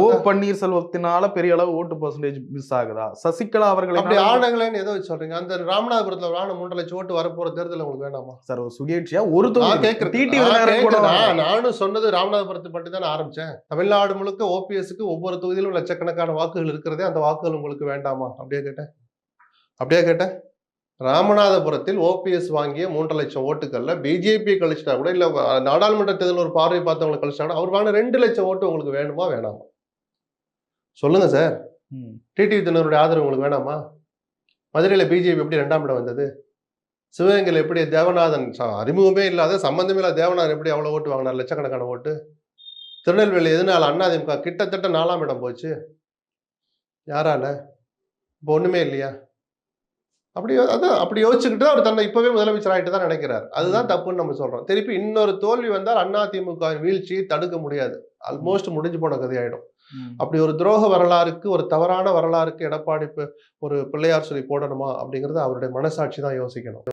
ஓ பன்னீர்செல்வத்தினால பெரிய அளவு ஓட்டு பர்சன்டேஜ் மிஸ் ஆகுதா? சசிகலா அவர்களை அப்படி ஆனங்களேன்னு ஏதோ சொல்றீங்க. அந்த ராமநாதபுரத்துல ஒரு ஆன மூன்றரை லட்சம் ஓட்டு வரப்போற தேர்தல் உங்களுக்கு வேண்டாமா? சார் ஒரு சுயேட்சையா ஒரு நானும் சொன்னது ராமநாதபுரத்தை பற்றி தான் ஆரம்பிச்சேன். தமிழ்நாடு முழுக்க ஓபிஎஸ்க்கு ஒவ்வொரு தொகுதியிலும் லட்சக்கணக்கான வாக்குகள் இருக்கிறதே அந்த வாக்குகள் உங்களுக்கு வேண்டாமா? அப்படியே கேட்டேன். அப்படியே கேட்டேன். ராமநாதபுரத்தில் ஓபிஎஸ் வாங்கிய மூன்றரை லட்சம் ஓட்டுகள்ல பிஜேபி கழிச்சிட்டா கூட இல்ல நாடாளுமன்ற தேர்தல் ஒரு பார்வை பார்த்தவங்களை கழிச்சிட்டா அவர் வாங்கின ரெண்டு லட்சம் ஓட்டு உங்களுக்கு வேணுமா வேணாமா? சொல்லுங்க சார் ம். டிடிவி தினருடைய ஆதரவு உங்களுக்கு வேணாமா? மதுரையில பிஜேபி எப்படி ரெண்டாம் இடம் வந்தது? சிவகங்கையில் எப்படி தேவநாதன் அறிமுகமே இல்லாத சம்பந்தமே இல்லாத தேவநாதன் எப்படி அவ்வளோ ஓட்டு வாங்கினார்? லட்சக்கணக்கான ஓட்டு. திருநெல்வேலி எதனால அதிமுக கிட்டத்தட்ட நாலாம் இடம் போச்சு? யாரால? இப்போ ஒண்ணுமே இல்லையா? அப்படி அதான் அப்படி யோசிச்சுக்கிட்டு தான் அவர் தன்னை இப்பவே முதலமைச்சர் ஆகிட்டு தான் நினைக்கிறார். அதுதான் தப்புன்னு நம்ம சொல்றோம். திருப்பி இன்னொரு தோல்வி வந்தால் அதிமுக வீழ்ச்சியை தடுக்க முடியாது. ஆல்மோஸ்ட் முடிஞ்சு போன கதையாயிடும். அப்படி ஒரு துரோக வரலாறுக்கு ஒரு தவறான வரலாறுக்கு எடப்பாடி ஒரு பிள்ளையார் சொல்லி போடணுமா அப்படிங்கறது அவருடைய மனசாட்சி தான் யோசிக்கணும்.